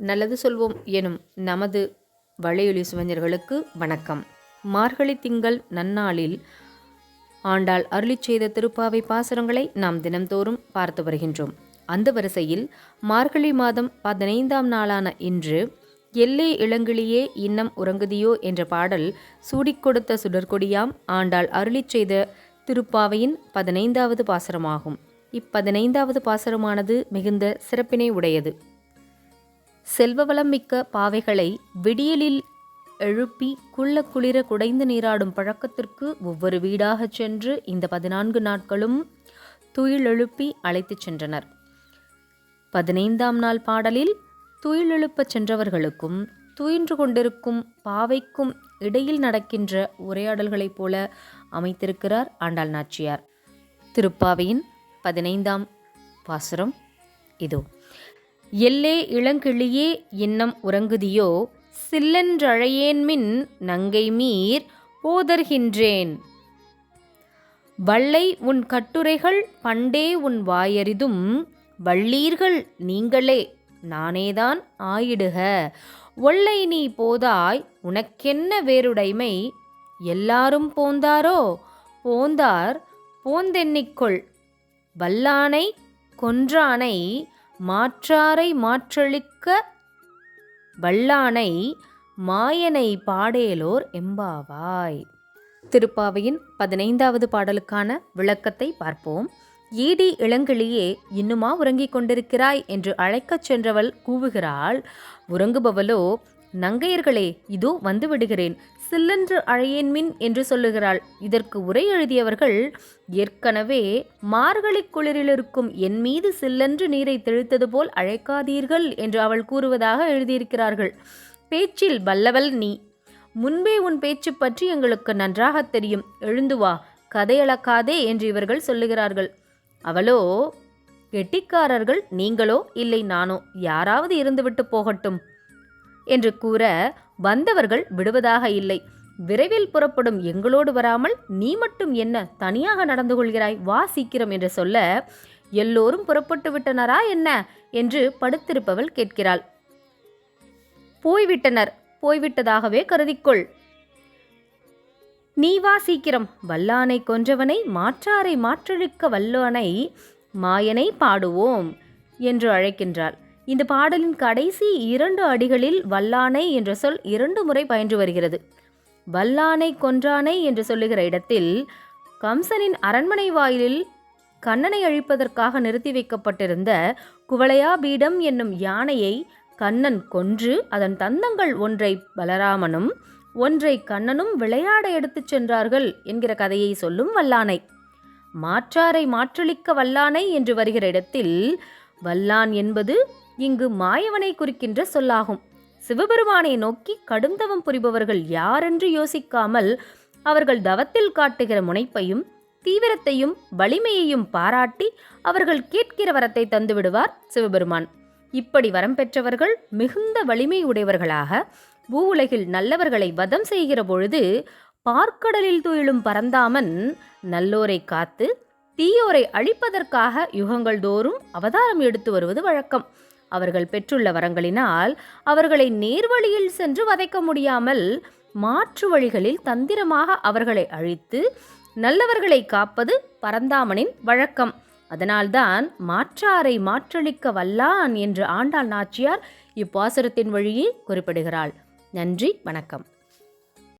நல்லது சொல்வோம் எனும் நமது வளையொலி சுவஞ்சர்களுக்கு வணக்கம். மார்கழி திங்கள் நன்னாளில் ஆண்டாள் அருளிச் செய்த திருப்பாவை பாசுரங்களை நாம் தினம்தோறும் பார்த்து வருகின்றோம். அந்த வரிசையில் மார்கழி மாதம் பதினைந்தாம் நாளான இன்று எல்லே இளங்கிளியே இன்னம் உறங்குதியோ என்ற பாடல் சூடிக் கொடுத்த சுடற்கொடியாம் ஆண்டாள் அருளிச் செய்த திருப்பாவையின் பதினைந்தாவது பாசுரமாகும். இப்பதினைந்தாவது பாசுரமானது மிகுந்த சிறப்பினை உடையது. செல்வவளம் மிக்க பாவைகளை விடியலில் எழுப்பி குள்ள குளிர குடைந்து நீராடும் பழக்கத்திற்கு ஒவ்வொரு வீடாகச் சென்று இந்த பதினான்கு நாட்களும் துயிலெழுப்பி அழைத்துச் சென்றனர். பதினைந்தாம் நாள் பாடலில் துயிலெழுப்பச் சென்றவர்களுக்கும் துயின்று கொண்டிருக்கும் பாவைக்கும் இடையில் நடக்கின்ற உரையாடல்களைப் போல அமைத்திருக்கிறார் ஆண்டாள் நாச்சியார். திருப்பாவையின் பதினைந்தாம் பாசுரம் இதோ. எல்லே இளங்கிளியே இன்னம் உறங்குதியோ? சில்லென்றழையேன்மின் நங்கை மீர் போதர்கின்றேன். வள்ளை உன் கட்டுரைகள் பண்டே உன் வாயறிதும் வள்ளீர்கள் நீங்களே நானேதான் ஆயிடுக. ஒல்லை நீ போதாய் உனக்கென்ன வேறுடைமை? எல்லாரும் போந்தாரோ? போந்தார் போந்தென்னிக்கொள் வல்லானை கொன்றானை மாற்றாரை மாற்றளிக்க வல்லானை மாயனை பாடேலோர் எம்பாவாய். திருப்பாவையின் பதினைந்தாவது பாடலுக்கான விளக்கத்தை பார்ப்போம். ஈடி இளங்கிளியே இன்னுமா உறங்கிக் கொண்டிருக்கிறாய்? என்று அழைக்கச் சென்றவள் கூவுகிறாள். உறங்குபவளோ நங்கையர்களே இதோ வந்து விடுகிறேன். சில்லென்று அழையேன்மின் என்று சொல்லுகிறாள். இதற்கு உரை எழுதியவர்கள் ஏற்கனவே மார்கழி குளிரிலிருக்கும் என் மீது சில்லென்று நீரை தெளித்தது போல் அழைக்காதீர்கள் என்று அவள் கூறுவதாக எழுதியிருக்கிறார்கள். பேச்சில் வல்லவல் நீ முன்பே உன் பேச்சு பற்றி எங்களுக்கு நன்றாக தெரியும். எழுந்து வா கதையளக்காதே என்று இவர்கள் சொல்லுகிறார்கள். அவளோ கெட்டிக்காரர்கள் நீங்களோ இல்லை நானோ? யாராவது இருந்துவிட்டு போகட்டும். என்று கூற வந்தவர்கள் விடுவதாக இல்லை. விரைவில் புறப்படும் எங்களோடு வராமல் நீ மட்டும் என்ன தனியாக நடந்து கொள்கிறாய்? வா சீக்கிரம் என்று சொல்ல எல்லோரும் புறப்பட்டு விட்டனரா என்ன என்று படுத்திருப்பவள் கேட்கிறாள். போய்விட்டனர். போய்விட்டதாகவே கருதிக்கொள். நீ வா சீக்கிரம். வல்லானை கொன்றவனை மாற்றாரை மாற்றழிக்க வல்லானை மாயனை பாடுவோம் என்று அழைக்கின்றாள். இந்த பாடலின் கடைசி இரண்டு அடிகளில் வல்லானை என்ற சொல் இரண்டு முறை பயின்று வருகிறது. வல்லானை கொன்றானை என்று சொல்லுகிற இடத்தில் கம்சனின் அரண்மனை வாயிலில் கண்ணனை அழிப்பதற்காக நிறுத்தி வைக்கப்பட்டிருந்த குவளையா பீடம் என்னும் யானையை கண்ணன் கொன்று அதன் தந்தங்கள் ஒன்றை பலராமனும் ஒன்றை கண்ணனும் விளையாட எடுத்துச் சென்றார்கள் என்கிற கதையை சொல்லும் வல்லானை. மாற்றாரை மாற்றளிக்க வல்லானை என்று வருகிற இடத்தில் வல்லான் என்பது இங்கு மாயவனை குறிக்கின்ற சொல்லாகும். சிவபெருமானை நோக்கி கடும் தவம் புரிபவர்கள் யாரென்று யோசிக்காமல் அவர்கள் தவத்தில் காட்டுகிற முனைப்பையும் தீவிரத்தையும் வலிமையையும் பாராட்டி அவர்கள் கேட்கிற வரத்தை தந்துவிடுவார் சிவபெருமான். இப்படி வரம் பெற்றவர்கள் மிகுந்த வலிமை உடையவர்களாக பூவுலகில் நல்லவர்களை வதம் செய்கிற பொழுது பார்க்கடலில் துயிலும் பரந்தாமன் நல்லோரை காத்து தீயோரை அழிப்பதற்காக யுகங்கள் தோறும் அவதாரம் எடுத்து வருவது வழக்கம். அவர்கள் பெற்றுள்ள வரங்களினால் அவர்களை நேர்வழியில் சென்று வதைக்க முடியாமல் மாற்று வழிகளில் தந்திரமாக அவர்களை அழித்து நல்லவர்களை காப்பது பரந்தாமனின் வழக்கம். அதனால்தான் மாற்றாரை மாற்றளிக்க வல்லான் என்று ஆண்டாள் நாச்சியார் இப்பாசுரத்தின் வழியே குறிப்பிடுகிறாள். நன்றி வணக்கம்.